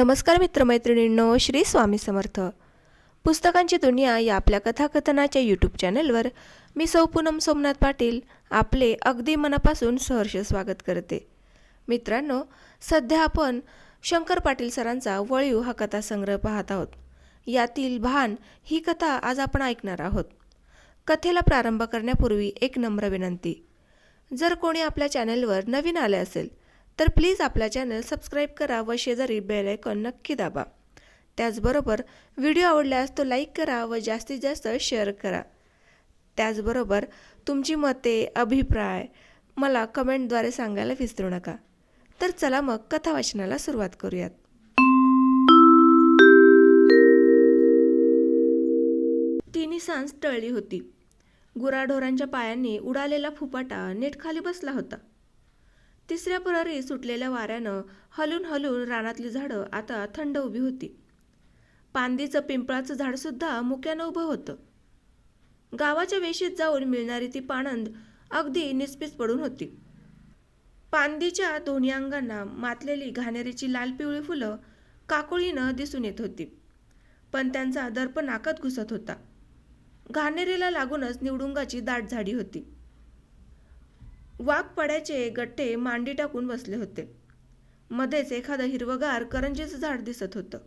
नमस्कार मित्रमैत्रिणींनो श्री स्वामी समर्थ. पुस्तकांची दुनिया या आपल्या कथाकथनाच्या यूट्यूब चॅनलवर मी सौ पूनम सोमनाथ पाटील आपले अगदी मनापासून सहर्ष स्वागत करते. मित्रांनो सध्या आपण शंकर पाटील सरांचा वळीव हा कथासंग्रह पाहत आहोत. यातील भान ही कथा आज आपण ऐकणार आहोत. कथेला प्रारंभ करण्यापूर्वी एक नम्र विनंती. जर कोणी आपल्या चॅनलवर नवीन आले असेल तर प्लीज आपला चॅनल सबस्क्राईब करा व शेजारी बेल आयकॉन नक्की दाबा. त्याचबरोबर व्हिडिओ आवडल्यास तो लाईक करा व जास्तीत जास्त शेअर करा. त्याचबरोबर तुमची मते अभिप्राय मला कमेंटद्वारे सांगायला विसरू नका. तर चला मग कथा वाचनाला सुरुवात करूयात. तिन्ही सांज टळली होती. गुराढोरांच्या पायांनी उडालेला फुपाटा नीट खाली बसला होता. तिसऱ्या प्रहरी सुटलेल्या वाऱ्यानं हलून हलून रानातली झाडं आता थंड उभी होती. पांदीचं पिंपळाचं झाडसुद्धा मुक्यानं उभं होतं. गावाच्या वेशीत जाऊन मिळणारी ती पाणंद अगदी निस्पीस पडून होती. पांदीच्या दोन्ही अंगांना मातलेली घाणेरीची लाल पिवळी फुलं काकोळीनं दिसून येत होती. पण त्यांचा दर्प नाकात घुसत होता. घाणेरीला लागूनच निवडुंगाची दाट झाडी होती. वाघ पड्याचे गट्टे मांडी टाकून बसले होते. मध्येच एखादं हिरवगार करंजीचं झाड दिसत होतं.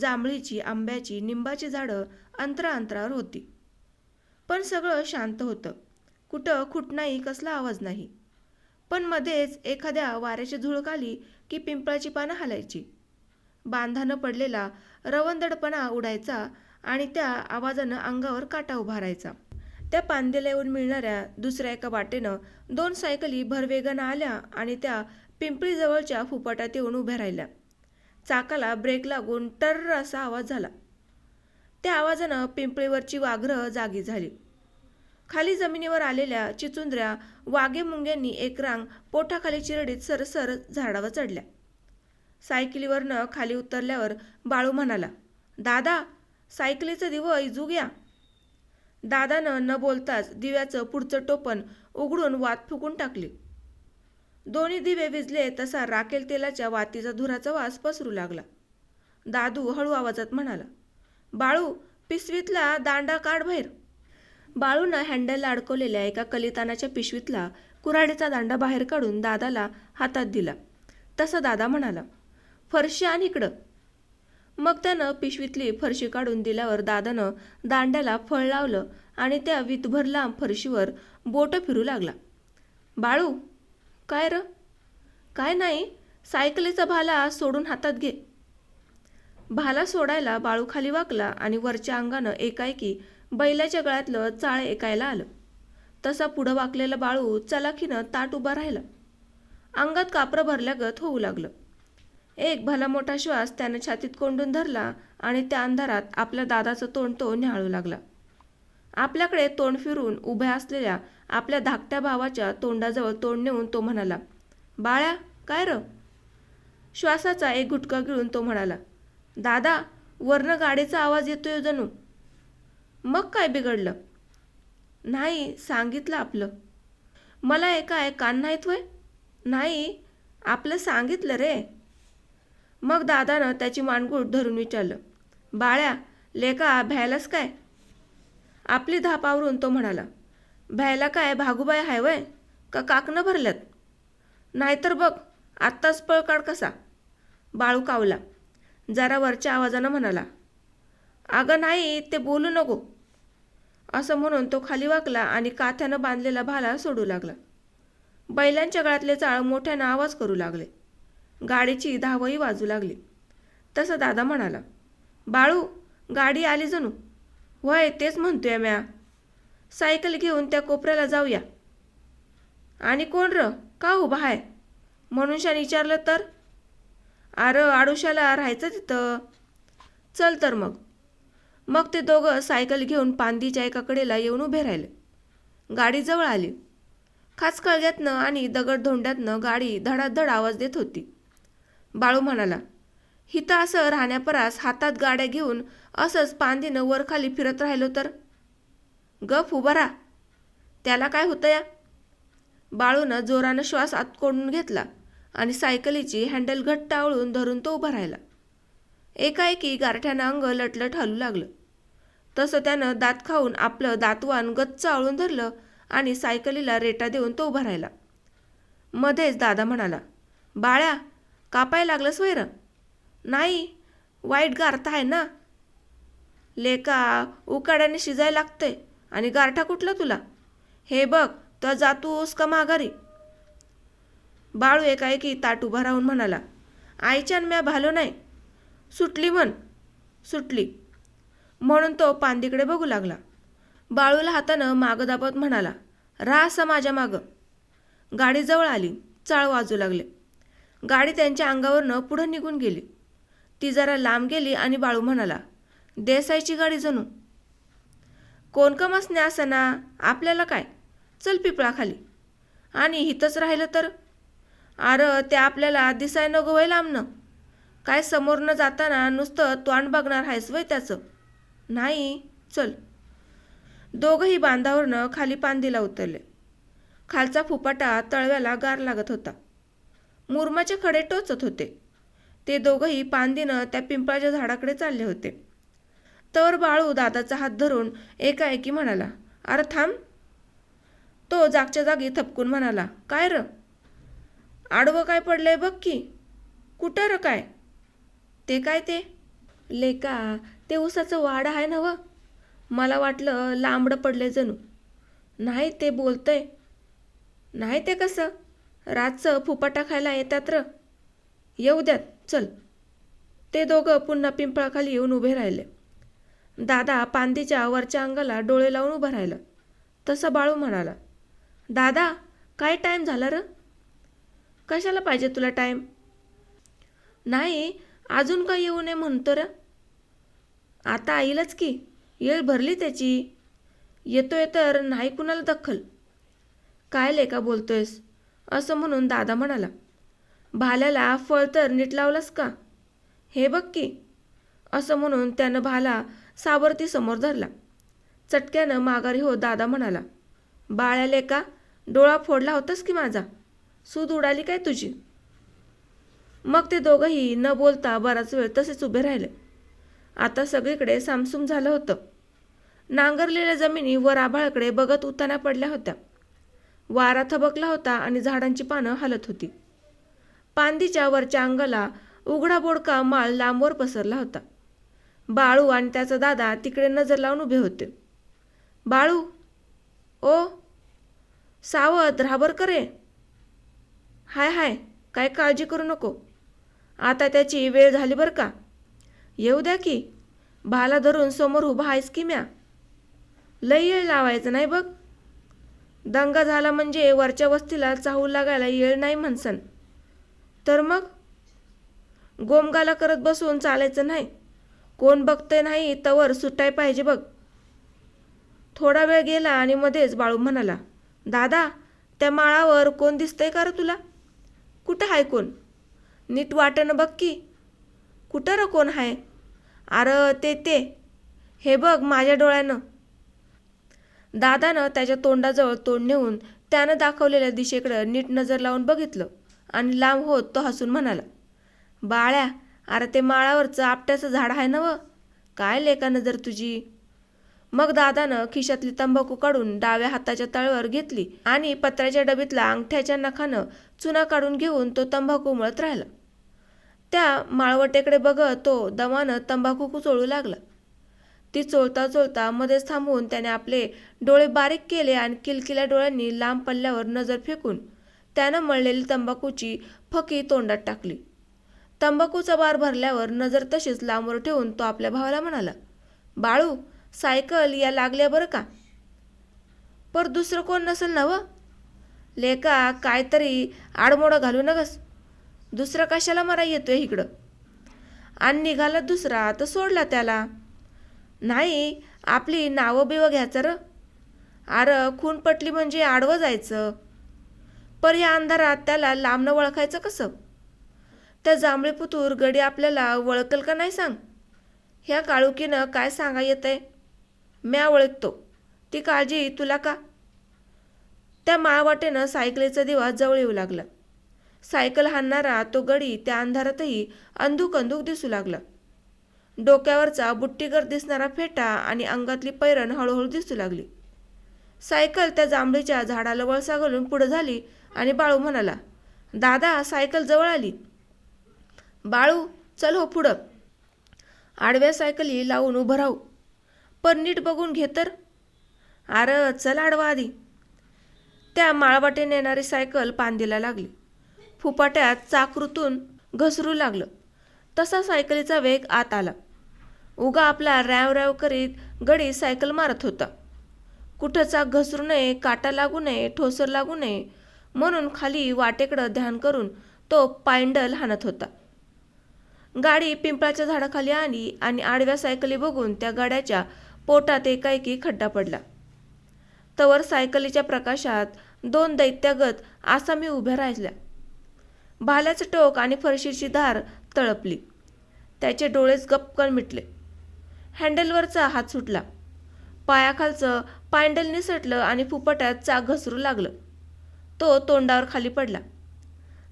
जांभळीची आंब्याची निंबाची झाडं अंतरा अंतरावर होती. पण सगळं शांत होतं. कुठं खुटनाही कसला आवाज नाही. पण मध्येच एखाद्या वाऱ्याची झुळक आली की पिंपळाची पानं हालायची. बांधानं पडलेला रवंदडपणा उडायचा आणि त्या आवाजानं अंगावर काटा उभारायचा. त्या पांदेला येऊन मिळणाऱ्या दुसऱ्या एका वाटेनं दोन सायकली भरवेगानं आल्या आणि त्या पिंपळीजवळच्या फुपाटात येऊन उभ्या राहिल्या. चाकाला ब्रेक लागून टर्र असा आवाज झाला. त्या आवाजानं पिंपळीवरची वाघरं जागी झाली. खाली जमिनीवर आलेल्या चिचुंद्र्या वाघेमुंग्यांनी एक रांग पोटाखाली चिरडीत सरसर झाडावर चढल्या. सायकलीवरनं खाली उतरल्यावर बाळू म्हणाला दादा सायकलीचं दिवं इजू घ्या दादानं न बोलताच दिव्याचं पुढचं टोपण उघडून वात फुकून टाकली. दोन्ही दिवे विजले तसा राखेल तेलाच्या वातीचा धुराचा वास पसरू लागला. दादू हळू आवाजात म्हणाला बाळू पिशवीतला दांडा काढ बाहेर. बाळूनं हँडलला अडकवलेल्या एका कलितानाच्या पिशवीतला कुऱ्हाडीचा दांडा बाहेर काढून दादाला हातात दिला. तसा दादा म्हणाला फरशी आण इकडं. मग त्यानं पिशवीतली फरशी काढून दिल्यावर दादानं दांड्याला फळ लावलं आणि त्या वितभर लांब फरशीवर बोटं फिरू लागला. बाळू काय र? काय नाही सायकलीचा भाला सोडून हातात घे. भाला सोडायला बाळू खाली वाकला आणि वरच्या अंगानं एकाएकी बैलाच्या गळ्यातलं चाळ ऐकायला आलं. तसा पुढं वाकलेला बाळू चलाखीनं ताट उभा राहिला. अंगात कापरं भरल्यागत होऊ लागलं. एक भला मोठा श्वास त्यानं छातीत कोंडून धरला आणि त्या अंधारात आपल्या दादाचं तोंड तो न्याहाळू लागला. आपल्याकडे तोंड फिरून उभ्या असलेल्या आपल्या धाकट्या भावाच्या तोंडाजवळ तोंड नेऊन तो म्हणाला बाळ्या काय र? श्वासाचा एक गुटका गिळून तो म्हणाला दादा वरनं गाडीचा आवाज येतोय जणू. मग काय बिघडलं? नाही सांगितलं आपलं. मला हे काय कान नाहीत वय नाही आपलं सांगितलं रे. मग दादानं त्याची मानगूट धरून विचारलं बाळ्या लेका भ्यायलाच काय? आपली धापावरून तो म्हणाला. भ्यायला काय भागूबाई हाय वय? का काकणं भरल्यात? नाहीतर बघ आत्ताच पळ काढ कसा. बाळू कावला. जरा वरच्या आवाजानं म्हणाला अगं नाही ते बोलू नको. असं म्हणून तो खाली वाकला आणि काथ्यानं बांधलेला भाला सोडू लागला. बैलांच्या गळ्यातले चाळ मोठ्यानं आवाज करू लागले. गाडीची धावही वाजू लागली. तसं दादा म्हणाला बाळू गाडी आली जणू. वय तेच म्हणतोय म्या. सायकल घेऊन त्या कोपऱ्याला जाऊया. आणि कोण र? का उभा आहे मनुष्याने विचारलं तर? अरे आडुशाला राहायचं तिथं. चल तर मग. मग ते दोघं सायकल घेऊन पांदीच्या एका कडेला येऊन उभे राहिले. गाडी जवळ आली. खाचकळग्यातनं आणि दगडधोंड्यातनं गाडी धडाधड आवाज देत होती. बाळू म्हणाला. हिथं असं राहण्यापरास हातात गाड्या घेऊन असंच पांदीनं वरखाली फिरत राहिलो तर? गप उभा राहा. त्याला काय होतं या बाळूनं जोरानं श्वास आतकोडून घेतला आणि सायकलीची हँडल घट्ट आवळून धरून तो उभा राहिला. एकाएकी गारठ्यानं अंग लटलट हलू लागलं. तसं त्यानं दात खाऊन आपलं दातवान गच्च आळून धरलं आणि सायकलीला रेटा देऊन तो उभा राहिला. मध्येच दादा म्हणाला बाळ्या कापाय लागलंस वैर. नाही वाईट गारठा आहे ना. लेका उकाड्याने शिजायला लागतंय आणि गारठा कुठला तुला? हे बघ तर जातोस का माघारी? बाळू एकाएकी ताट उभा राहून म्हणाला आईच्यान म्या भालो नाही. सुटली म्हण. सुटली. म्हणून तो पांदीकडे बघू लागला. बाळूला हातानं मागं दाबत म्हणाला राहा असा माझ्या मागं. गाडी जवळ आली चाळ वाजू लागले. गाडी त्यांच्या अंगावरनं पुढं निघून गेली. ती जरा लांब गेली आणि बाळू म्हणाला देसाईची गाडी जणू. कोण कमासने असना आपल्याला काय? चल पिपळाखाली. आणि हिथंच राहिलं तर? अरे ते आपल्याला दिसाय न वय लांबनं. काय समोरनं जाताना नुसतं तोंड बघणार आहेस वय त्याचं. नाही चल. दोघंही बांधावरनं खाली पांदीला उतरले. खालचा फुपाटा तळव्याला गार लागत होता. मुरमाचे खडे टोचत होते. ते दोघंही पांदीनं त्या पिंपळाच्या झाडाकडे चालले होते. तर बाळू दादाचा हात धरून एकाएकी म्हणाला अरे थांब. तो जागच्या जागी थपकून म्हणाला काय र? आडवं काय पडलंय बघ की. कुठं र काय? ते काय ते? लेका ते उसाचं वाड आहे ना व मला वाटलं लांबडं पडले जणू. नाही ते बोलतंय. नाही ते कसं? रातचं फुपाटा खायला येतात र. येऊ द्यात चल. ते दोघं पुन्हा पिंपळाखाली येऊन उभे राहिले. दादा पांदीच्या वरच्या अंगाला डोळे लावून उभं राहिलं. तसं बाळू म्हणाला दादा काय टाईम झाला र? कशाला पाहिजे तुला टाईम नाही अजून काय येऊ नये म्हणतो र. आता येईलच की येळ भरली त्याची. येतोय तर नाही कुणाला दखल. काय लेका बोलतोयस? असं म्हणून दादा म्हणाला भाल्याला फळ तर नीट लावलंस का? हे बघ की. असं म्हणून त्यानं भाला सावरतीसमोर धरला. चटक्यानं माघारी हो दादा म्हणाला बाळ्याले का? डोळा फोडला होतास की माझा? सूद उडाली काय तुझी? मग ते दोघंही न बोलता बराच वेळ तसेच उभे राहिले. आता सगळीकडे सामसूम झालं होतं. नांगरलेल्या जमिनी वर आभाळाकडे बघत उताना पडल्या होत्या. वारा थबकला होता आणि झाडांची पानं हलत होती. पांदीच्या वरच्या अंगाला उघडा बोडका माळ लांबवर पसरला होता. बाळू आणि त्याचा दादा तिकडे नजर लावून उभे होते. बाळू ओ सावध राबर करे. हाय हाय काय काळजी करू नको. आता त्याची वेळ झाली बरं का? येऊ द्या की. भाला धरून समोर उभा आहेस की म्या? लई येळ लावायचं नाही बघ. दंगा झाला म्हणजे वरच्या वस्तीला चाहू लागायला येळ नाही म्हणसन. तर मग? गोमगाला करत बसून चालायचं नाही. कोण बघतंय नाही तवर सुटाय पाहिजे बघ. थोडा वेळ गेला आणि मध्येच बाळू म्हणाला दादा त्या माळावर कोण दिसतंय का रे तुला? कुठं आहे कोण? नीट वाटणं बघ की. कुठं र कोण आहे अरे ते ते. हे बघ माझ्या डोळ्यानं. दादानं त्याच्या तोंडाजवळ तोंड नेऊन त्यानं दाखवलेल्या दिशेकडं नीट नजर लावून बघितलं आणि लांब होत तो हसून म्हणाला बाळ्या अरे ते माळावरचं आपट्याचं झाड आहे ना व काय लेका नजर तुझी? मग दादानं खिशातली तंबाखू काढून डाव्या हाताच्या तळवर घेतली आणि पत्र्याच्या डबीतला अंगठ्याच्या नखानं चुना काढून घेऊन तो तंबाखू मळत राहिला. त्या माळवटेकडे बघत तो दमानं तंबाखू कुचोळू लागला. ती चोळता चोळता मध्येच थांबवून त्याने आपले डोळे बारीक केले आणि किलकिल्या डोळ्यांनी लांब पल्ल्यावर नजर फेकून त्यानं मळलेली तंबाखूची फकी तोंडात टाकली. तंबाखूचा बार भरल्यावर नजर तशीच लांबवर ठेवून तो आपल्या भावाला म्हणाला बाळू सायकल या लागल्या बरं का? पर दुसरं कोण नसेल ना व? लेका काहीतरी आडमोडं घालू नगस. दुसरं कशाला मरा येतोय इकडं? आणि निघाला दुसरा तर सोडला त्याला. नाही आपली नावं बिवं घ्यायचं र. अरे खून पटली म्हणजे आडवं जायचं. पर या अंधारात त्याला लांबनं ओळखायचं कसं? त्या जांभळी पुतूर गडी आपल्याला वळकल का नाही सांग? ह्या काळुकीनं काय सांगा येत आहे म्या ओळखतो ती काळजी तुला का? त्या माळवाटेनं सायकलीचा दिवा जवळ येऊ लागला. सायकल हाणणारा तो गडी त्या अंधारातही अंधूक अंधूक दिसू लागला. डोक्यावरचा बुट्टीगर दिसणारा फेटा आणि अंगातली पैरण हळूहळू दिसू लागली. सायकल त्या जांभळीच्या झाडाला वळसा घालून पुढं झाली आणि बाळू म्हणाला दादा सायकल जवळ आली. बाळू चल हो पुढं. आडव्या सायकली लावून उभं राहू. पण नीट बघून घे तर. अरे चल आडवा आधी. त्या माळवाटेने येणारी सायकल पांदीला लागली. फुपाट्यात चाकरूतून घसरू लागलं. तसा सायकलीचा वेग आत आला. उगा आपला रॅव रॅव करीत गडी सायकल मारत होता. कुठंचा घसरू नये काटा लागू नये ठोसर लागू नये म्हणून खाली वाटेकडं ध्यान करून तो पायंडल हाणत होता. गाडी पिंपळाच्या झाडाखाली आली आणि आडव्या सायकली बघून त्या गाड्याच्या पोटात एकाएकी खड्डा पडला. तवर सायकलीच्या प्रकाशात दोन दैत्यागत आसामी उभ्या राहिल्या. भाल्याचं टोक आणि फरशीची धार तळपली. त्याचे डोळेच गपकन मिटले. हँडलवरचा हात सुटला. पायाखालचं पायंडल निसटलं आणि फुपट्यात चाक घसरू लागलं. तो तोंडावर खाली पडला.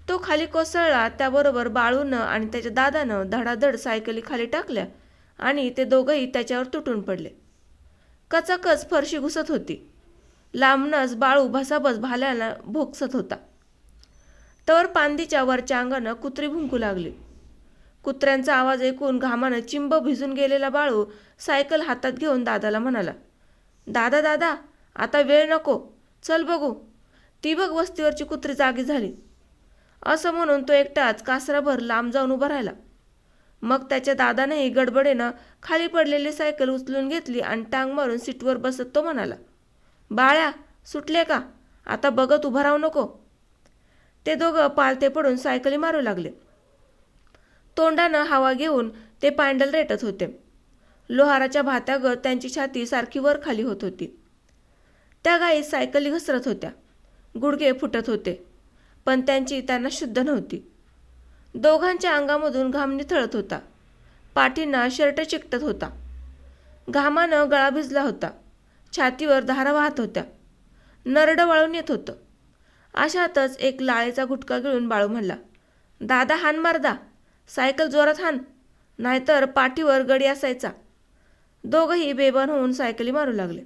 तो खाली कोसळला त्याबरोबर बाळूनं आणि त्याच्या दादानं धडाधड सायकली खाली टाकल्या आणि ते दोघंही त्याच्यावर तुटून पडले. कचाकच फरशी घुसत होती. लांबनच बाळू भसाभस भाल्याला भोगसत होता. तर पांदीच्या वरच्या अंगानं कुत्री भुंकू लागली. कुत्र्यांचा आवाज ऐकून घामानं चिंब भिजून गेलेला बाळू सायकल हातात घेऊन दादाला म्हणाला दादा दादा आता वेळ नको चल बघू. ती बघ वस्तीवरची कुत्री जागी झाली. असं म्हणून तो एकटाच कासराभर लांब जाऊन उभा राहिला. मग त्याच्या दादानेही गडबडेनं खाली पडलेली सायकल उचलून घेतली आणि टांग मारून सीटवर बसत तो म्हणाला बाळ्या सुटले का? आता बघत उभा राहू नको. ते दोघं पालते पडून सायकली मारू लागले. तोंडानं हवा घेऊन ते पांडल रेटत होते. लोहाराच्या भात्यागत त्यांची छाती सारखी वर खाली होत होती. त्या गायी सायकली घसरत होत्या. गुडघे फुटत होते. पण त्यांची त्यांना शुद्ध नव्हती. दोघांच्या अंगामधून घाम निथळत होता. पाठींना शर्ट चिकटत होता. घामानं गळा भिजला होता. छातीवर धारा वाहत होत्या. नरडं वाळून येत होतं. अशातच एक लाळेचा गुटका गिळून बाळू म्हणला दादा हान मारदा सायकल जोरात हान नाहीतर पाठीवर गडी असायचा. दोघंही बेभान होऊन सायकली मारू लागले.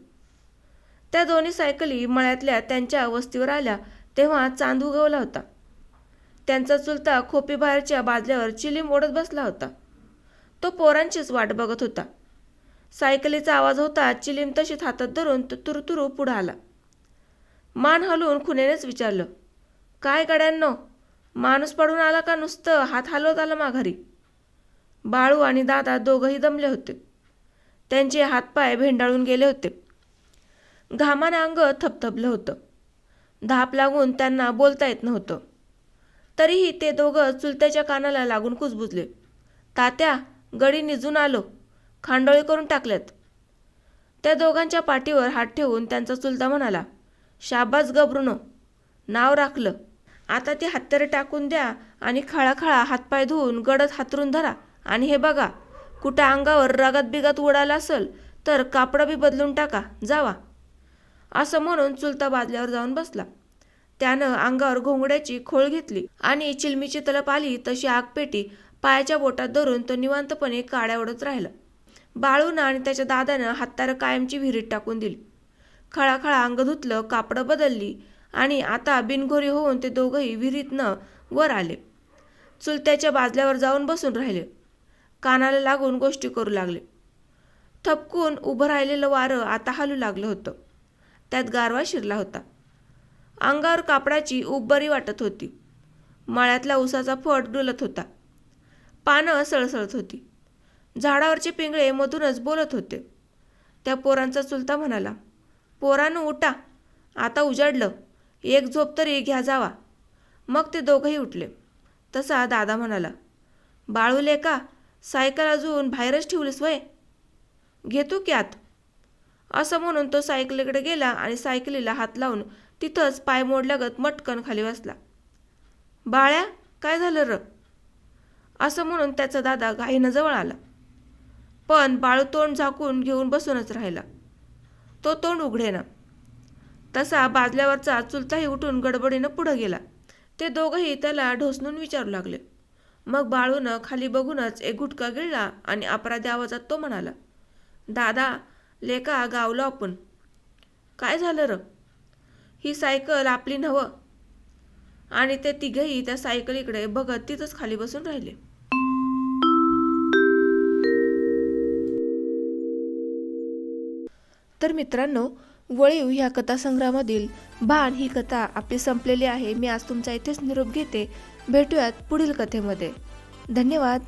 त्या दोन्ही सायकली मळ्यातल्या त्यांच्या वस्तीवर आल्या तेव्हा चांद उगवला होता. त्यांचा चुलता खोपीबाहेरच्या बाजल्यावर चिलीम ओढत बसला होता. तो पोरांचीच वाट बघत होता. सायकलीचा आवाज होता चिलीम तशीच हातात धरून तो तुरुतुरू पुढं आला. मान हलवून खुनेनेच विचारलं काय गड्यांनो माणूस पडून आला का नुसतं हात हलवत आला माघारी बाळू आणि दादा दोघंही दमले होते. त्यांचे हातपाय भेंडाळून गेले होते. घामानं अंग थपथपलं होतं. धाप लागून त्यांना बोलता येत नव्हतं. तरीही ते दोघं चुलत्याच्या कानाला लागून कुजबुजले. तात्या गडी निजून आलो. खांडोळी करून टाकल्यात. त्या दोघांच्या पाठीवर हात ठेवून त्यांचा चुलता म्हणाला शाबास गबरुनो नाव राखलं. आता ती हत्यारे टाकून द्या आणि खळाखळा हातपाय धुवून गडद हातरून धरा. आणि हे बघा कुठं अंगावर रगात बिगात उडाला असेल तर कापडं बी बदलून टाका जावा. असं म्हणून चुलता बाजल्यावर जाऊन बसला. त्यानं अंगावर घोंगड्याची खोळ घेतली आणि चिलमीची तलप आली तशी आगपेटी पायाच्या बोटात धरून तो निवांतपणे काड्या ओढत राहिला. बाळूनं आणि त्याच्या दादानं हातारं कायमची विहिरीत टाकून दिली. खळाखळा अंग धुतलं कापडं बदलली आणि आता बिनघोरी होऊन ते दोघंही विहिरीतनं वर आले. चुलत्याच्या बाजल्यावर जाऊन बसून राहिले. कानाला लागून गोष्टी करू लागले. थपकून उभं राहिलेलं वारं आता हलू लागलं होतं. त्यात गारवा शिरला होता. अंगावर कापडाची ऊब बरी वाटत होती. मळ्यातला उसाचा फट डुलत होता. पानं सळसळत होती. झाडावरचे पिंगळे मधूनच बोलत होते. त्या पोरांचा चुलता म्हणाला पोरानं उठा. आता उजाडलं. एक झोप तरी घ्या जावा. मग ते दोघंही उठले. तसा दादा म्हणाला बाळूले का सायकल अजून बाहेरच ठेवलीस वय? घेतो की आत? असं म्हणून तो सायकलीकडे गेला आणि सायकलीला हात लावून तिथंच पाय मोडल्यागत मटकन खाली बसला. बाळ्या काय झालं र? असं म्हणून त्याचा दादा घाईनं जवळ आला. पण बाळू तोंड झाकून घेऊन बसूनच राहिला. तो तोंड उघडेना. तसा बाजल्यावरचा चुलताही उठून गडबडीनं पुढं गेला. ते दोघंही त्याला ढोसणून विचारू लागले. मग बाळूनं खाली बघूनच एक गुटका गिळला आणि अपराधी आवाजात तो म्हणाला दादा लेका गावलो आपण. काय झालं र? ही सायकल आपली नव आणि ते तिघेही त्या सायकलीकडे बघत तिथंच खाली बसून राहिले. तर मित्रांनो वळीव ह्या कथासंग्रहामधील भान ही कथा आपली संपलेली आहे. मी आज तुमचा इथेच निरोप घेते. भेटूयात पुढील कथेमध्ये. धन्यवाद.